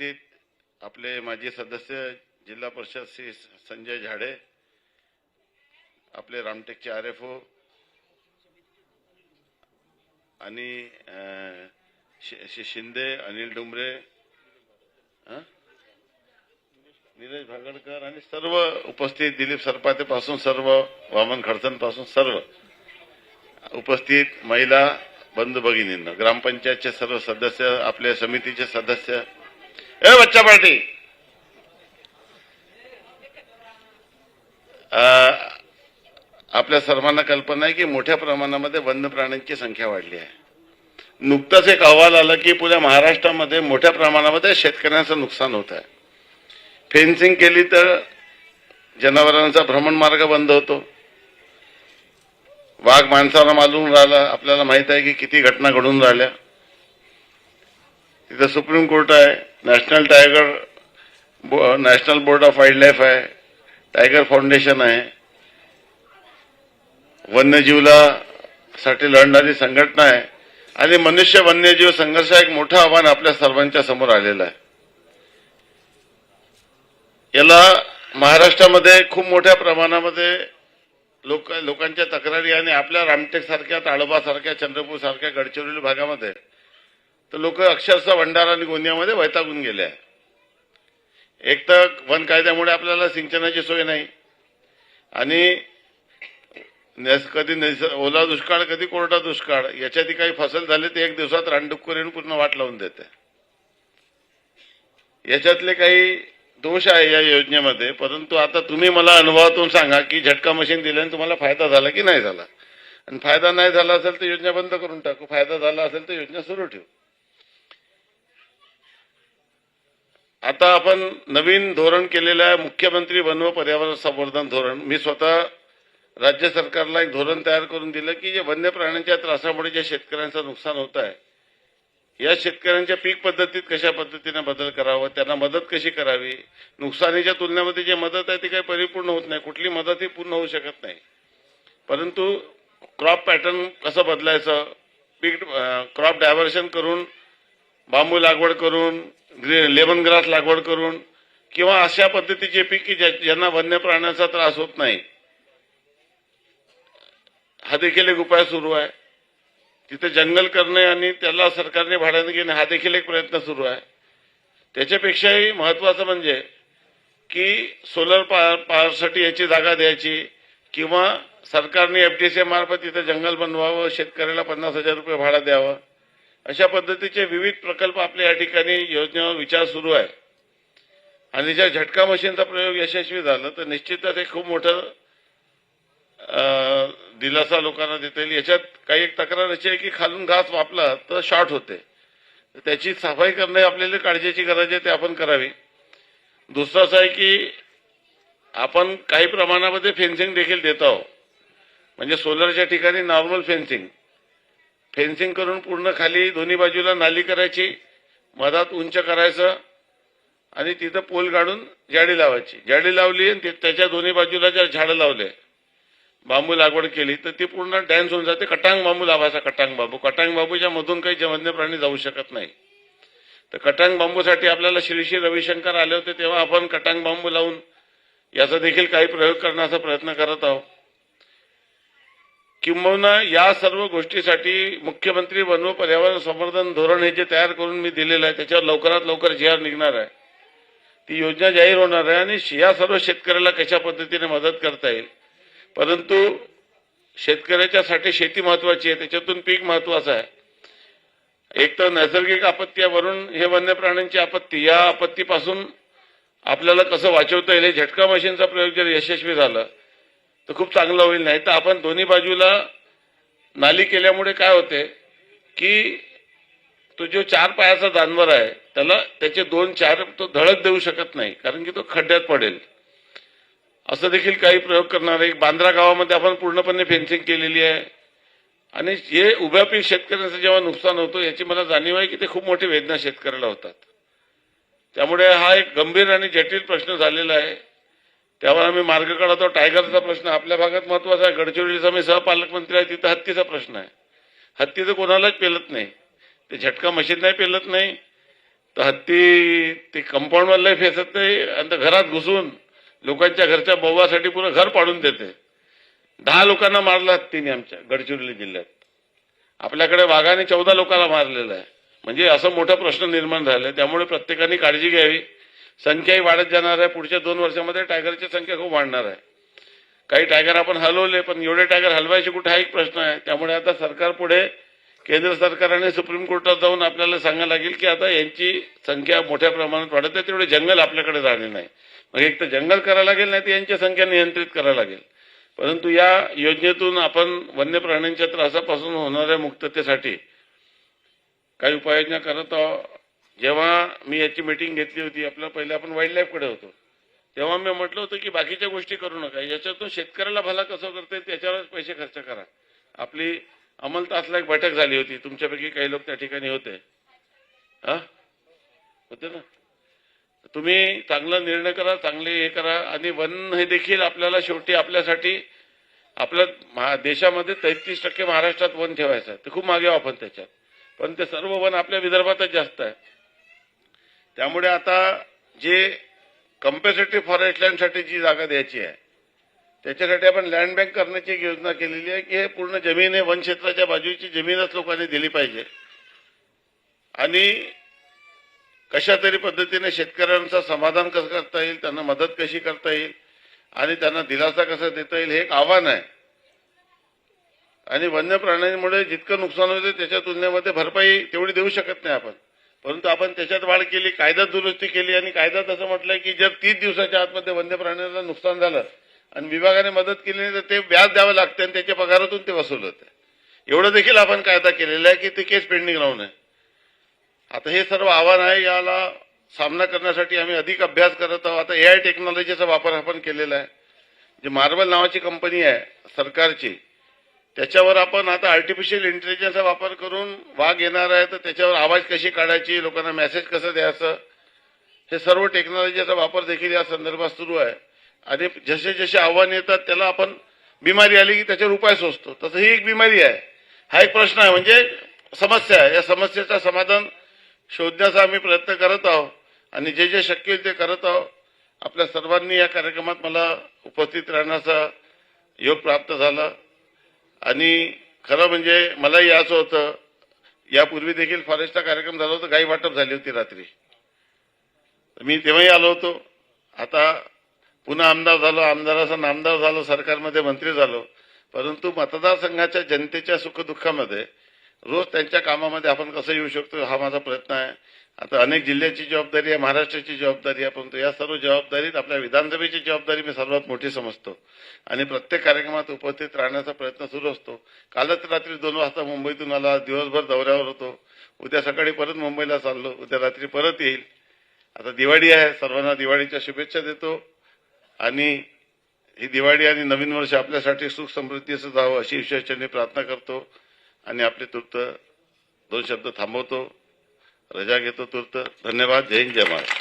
उपस्थित आपले माजी सदस्य जिल्हा परिषद श्री संजय झाडे आपले रामटेकचे आर एफ ओ आणि श्री शिंदे अनिल डुंबरे नीरज भागडकर आणि सर्व उपस्थित दिलीप सरपाते पासून सर्व वामन खडसनपासून सर्व उपस्थित महिला बंधू भगिनींना ग्रामपंचायतचे सर्व सदस्य आपल्या समितीचे सदस्य ए बच्चा पार्टी. आपल्या सर्वांना कल्पना आहे की मोठ्या प्रमाणामध्ये वन्य प्राण्यांची संख्या वाढली आहे. नुकताच एक अहवाल आला की पुऱ्या महाराष्ट्रामध्ये मोठ्या प्रमाणामध्ये शेतकऱ्यांचं नुकसान होत आहे. फेन्सिंग केली तर जनावरांचा भ्रमणमार्ग बंद होतो. वाघ माणसाला मालून राहिला आपल्याला माहीत आहे की किती घटना घडून राहिल्या. तिथं सुप्रीम कोर्ट आहे. नॅशनल टायगर बो- national board of wild life आहे टायगर फाउंडेशन आहे वन्यजीवला साठी लढणारी संघटना आहे आणि मनुष्य वन्यजीव संघर्ष एक मोठं आव्हान आपल्या सर्वांच्या समोर आलेलं आहे. याला महाराष्ट्रामध्ये खूप मोठ्या प्रमाणामध्ये लोक लोकांच्या तक्रारी आणि आपल्या रामटेक सारख्या ताडोबा सारख्या चंद्रपूर सारख्या गडचिरोली भागामध्ये तर लोक अक्षरशः भंडारा आणि गोंदियामध्ये वैतागून गेले आहे एक तर वन कायद्यामुळे आपल्याला सिंचनाची सोय नाही. आणि कधी ओला दुष्काळ कधी कोरडा दुष्काळ याच्यात काही फसल झाली ते एक दिवसात रानडुक्कर येऊन पूर्ण वाट लावून देते. याच्यातले काही दोष आहे या योजनेमध्ये परंतु आता तुम्ही मला अनुभवातून सांगा की झटका मशीन दिल्याने तुम्हाला फायदा झाला की नाही झाला? आणि फायदा नाही झाला असेल तर योजना बंद करून टाकू फायदा झाला असेल तर योजना सुरू ठेवू. आता आपण नवीन धोरण केलेलं आहे मुख्यमंत्री वन व पर्यावरण संवर्धन धोरण. मी स्वतः राज्य सरकारला एक धोरण तयार करून दिलं की जे वन्य प्राण्यांच्या त्रासामुळे जे शेतकऱ्यांचं नुकसान होत आहे या शेतकऱ्यांच्या पीक पद्धतीत कशा पद्धतीने बदल करावा त्यांना मदत कशी करावी नुकसानीच्या तुलनेमध्ये जे मदत आहे ती काही परिपूर्ण होत नाही कुठली मदत ही पूर्ण होऊ शकत नाही. परंतु क्रॉप पॅटर्न कसं बदलायचं पीक क्रॉप डायव्हर्शन करून बांबू लागवड करून लेमन ग्रास लागवड करून किंवा अशा पद्धतीचे पीक की ज्या- ज्यांना वन्य प्राण्यांचा त्रास होत नाही. हा देखील एक उपाय सुरू आहे. तिथे जंगल करणे आणि त्याला सरकारने भाड्याने घेणे हा देखील एक प्रयत्न सुरू आहे. त्याच्यापेक्षाही महत्वाचं म्हणजे की सोलर पॉवरसाठी याची जागा द्यायची किंवा सरकारने एफडीसी मार्फत तिथे जंगल बनवावं शेतकऱ्याला पन्नास हजार रुपये भाडा द्यावं. अशा पद्धतीचे विविध प्रकल्प आपल्या या ठिकाणी योजनेवर विचार सुरू आहे. आणि ज्या झटका मशीनचा प्रयोग यशस्वी झाला तर निश्चितच हे खूप मोठं दिलासा लोकांना देता येईल. याच्यात काही एक तक्रार अशी आहे की खालून घास वापला तर शॉर्ट होते. तर त्याची सफाई करणे आपल्याला काळजीची गरज आहे ते आपण करावी. दुसरं असं आहे की आपण काही प्रमाणामध्ये फेन्सिंग देखील देत आहोत. म्हणजे सोलरच्या ठिकाणी नॉर्मल फेन्सिंग. फेन्सिंग करून पूर्ण खाली दोन्ही बाजूला नाली करायची मधात उंच करायचं आणि तिथं पोल काढून जाडी लावायची. जाडी लावली आणि ते- त्याच्या दोन्ही बाजूला जर झाडं लावले बांबू लागवड केली तर ती पूर्ण डॅन्स होऊन जाते. कटांग बांबू लावायचा कटांग बांबू. कटांग बांबूच्या मधून काही वन्य प्राणी जाऊ शकत नाही. तर कटांग बांबूसाठी आपल्याला श्री श्री रविशंकर आले होते तेव्हा आपण कटांग बांबू लावून याचा देखील काही प्रयोग करण्याचा प्रयत्न करत आहोत. किंबहुना या सर्व गोष्टीसाठी मुख्यमंत्री वन व पर्यावरण संवर्धन धोरण हे जे तयार करून मी दिलेलं आहे त्याच्यावर लवकरात लवकर जी निघणार आहे. ती योजना जाहीर होणार आहे आणि या सर्व शेतकऱ्याला कशा पद्धतीने मदत करता येईल? परंतु शेतकऱ्याच्यासाठी शेती महत्वाची आहे त्याच्यातून पीक महत्वाचं आहे. एक तर नैसर्गिक आपत्तीवरून हे वन्य प्राण्यांची आपत्ती या आपत्तीपासून आपल्याला कसं वाचवता येईल हे झटका मशीनचा प्रयोग जर यशस्वी झाला तर खूप चांगलं होईल. नाही तर आपण दोन्ही बाजूला नाली केल्यामुळे काय होते की तो जो चार पायाचा जानवर आहे त्याला त्याचे दोन चार तो धडक देऊ शकत नाही कारण की तो खड्ड्यात पडेल. असं देखील काही प्रयोग करणार आहे बांद्रा गावामध्ये आपण पूर्णपणे फेन्सिंग केलेली आहे. आणि जे उभ्या पीक शेतकऱ्यांचं जेव्हा नुकसान होतं याची मला जाणीव आहे की ते खूप मोठी वेदना शेतकऱ्याला होतात. त्यामुळे हा एक गंभीर आणि जटिल प्रश्न झालेला आहे. त्यावर आम्ही मार्ग काढतो. टायगरचा प्रश्न आपल्या भागात महत्त्वाचा आहे. गडचिरोलीचा मी सहपालकमंत्री आहे. तिथं हत्तीचा प्रश्न आहे. हत्ती तर कोणालाच पेलत नाही. ते झटका मशीन नाही पेलत नाही. तर हत्ती ते कंपाऊंडवरलाही फेसत नाही. आणि घरात घुसून लोकांच्या घरच्या बोवासाठी पुरं घर पाडून देते. दहा लोकांना मारलं हत्तीने आमच्या गडचिरोली जिल्ह्यात. आपल्याकडे वाघाने चौदा लोकांना मारलेलं आहे. म्हणजे असं मोठा प्रश्न निर्माण झालाय. त्यामुळे प्रत्येकाने काळजी घ्यावी. संख्याही वाढत जाणार आहे. पुढच्या दोन वर्षामध्ये टायगरची संख्या खूप वाढणार आहे. काही टायगर आपण हलवले पण एवढे टायगर हलवायचे कुठे हा एक प्रश्न आहे. त्यामुळे आता सरकार पुढे केंद्र सरकारने सुप्रीम कोर्टात जाऊन आपल्याला सांगायला लागेल की आता यांची संख्या मोठ्या प्रमाणात वाढत आहे. तेवढे जंगल आपल्याकडे राहणे नाही. मग एक तर जंगल करायला लागेल नाही तर यांची संख्या नियंत्रित करायला लागेल. परंतु या योजनेतून आपण वन्य प्राण्यांच्या त्रासापासून होणाऱ्या मुक्ततेसाठी काही उपाययोजना करत आहोत जेव्हा मी याची मीटिंग घेतली होती आपल्या पहिले आपण वाईल्ड लाईफकडे होतो. तेव्हा मी म्हटलं होतं की बाकीच्या गोष्टी करू नका. याच्यातून शेतकऱ्याला भला कसं करता येईल त्याच्यावरच पैसे खर्च करा. आपली अमल तासला एक बैठक झाली होती. तुमच्यापैकी काही लोक त्या ठिकाणी होते. हा? होते ना? तुम्ही चांगला निर्णय करा चांगले हे करा. आणि वन हे देखील आपल्याला शेवटी आपल्यासाठी आपल्या महा- देशामध्ये तेहतीस टक्के महाराष्ट्रात वन ठेवायचं आहे. ते खूप मागे आपण त्याच्यात. पण ते सर्व वन आपल्या विदर्भातच जास्त आहे. त्यामुळे आता जे कम्पेसेटिव्ह फॉरेस्ट लँडसाठी जी जागा द्यायची आहे त्याच्यासाठी आपण लँड बँक करण्याची एक योजना केलेली आहे की हे पूर्ण जमीन हे वन क्षेत्राच्या बाजूची जमीनच लोकांनी दिली पाहिजे. आणि कशा तरी पद्धतीने शेतकऱ्यांचं समाधान कसं करता येईल त्यांना मदत कशी करता येईल आणि त्यांना दिलासा कसा देता येईल हे एक आव्हान आहे. आणि वन्य प्राण्यांमुळे जितकं नुकसान होतं त्याच्या तुलनेमध्ये भरपाई तेवढी देऊ शकत नाही आपण. परंतु आपण त्याच्यात वाढ केली कायदा दुरुस्ती केली आणि कायदा तसं म्हटलंय की जर तीस दिवसाच्या आतमध्ये वन्य प्राण्यांना नुकसान झालं आणि विभागाने मदत केली नाही तर ते व्याज द्यावं लागतं आणि त्याच्या पगारातून ते वसूल होते एवढं देखील आपण कायदा केलेला आहे की ते केस पेंडिंग राहू नये आता हे सर्व आव्हान आहे याला सामना करण्यासाठी आम्ही अधिक अभ्यास करत आहोत. आता एआय टेक्नॉलॉजीचा वापर आपण केलेला आहे. जी मार्बल नावाची कंपनी आहे सरकारची त्याच्यावर आपण आता आर्टिफिशियल इंटेलिजन्सचा वापर करून वाघ येणार आहे तर त्याच्यावर आवाज कशी काढायची लोकांना मेसेज कसं द्यायचं हे सर्व टेक्नॉलॉजीचा वापर देखील या संदर्भात सुरू आहे. आणि जसे जसे आव्हान येतात त्याला आपण बिमारी आली की त्याच्यावर उपाय सोचतो तसं ही एक बिमारी आहे. हा एक प्रश्न आहे. म्हणजे समस्या आहे. या समस्येचं समाधान शोधण्याचा आम्ही प्रयत्न करत आहोत. आणि जे जे शक्य होईल ते करत आहोत. आपल्या सर्वांनी या कार्यक्रमात मला उपस्थित राहण्याचा योग प्राप्त झाला. आणि खरं म्हणजे मलाही याचं होतं. यापूर्वी देखील फॉरेस्टचा कार्यक्रम झाला होता गाई वाटप झाली होती रात्री. मी तेव्हाही आलो होतो. आता पुन्हा आमदार झालो आमदाराचा नामदार झालो सरकारमध्ये मंत्री झालो. परंतु मतदारसंघाच्या जनतेच्या सुखदुःखामध्ये रोज त्यांच्या कामामध्ये आपण कसं येऊ शकतो हा माझा प्रयत्न आहे. आता अनेक जिल्ह्याची जबाबदारी आहे महाराष्ट्राची जबाबदारी आहे परंतु या सर्व जबाबदारीत आपल्या विधानसभेची जबाबदारी मी सर्वात मोठी समजतो. आणि प्रत्येक कार्यक्रमात उपस्थित राहण्याचा प्रयत्न सुरू असतो. कालच रात्री दोन वाजता मुंबईतून आला दिवसभर दौऱ्यावर होतो. उद्या सकाळी परत मुंबईला चाललो उद्या रात्री परत येईल. आता दिवाळी आहे सर्वांना दिवाळीच्या शुभेच्छा देतो. आणि ही दिवाळी आणि नवीन वर्ष आपल्यासाठी सुख समृद्धीचं जावं अशी विशेषाने प्रार्थना करतो. आणि आपले तृप्त दोन शब्द थांबवतो. रजा घेतो तुर्त. धन्यवाद. जय हिंद जय महाराष्ट्र.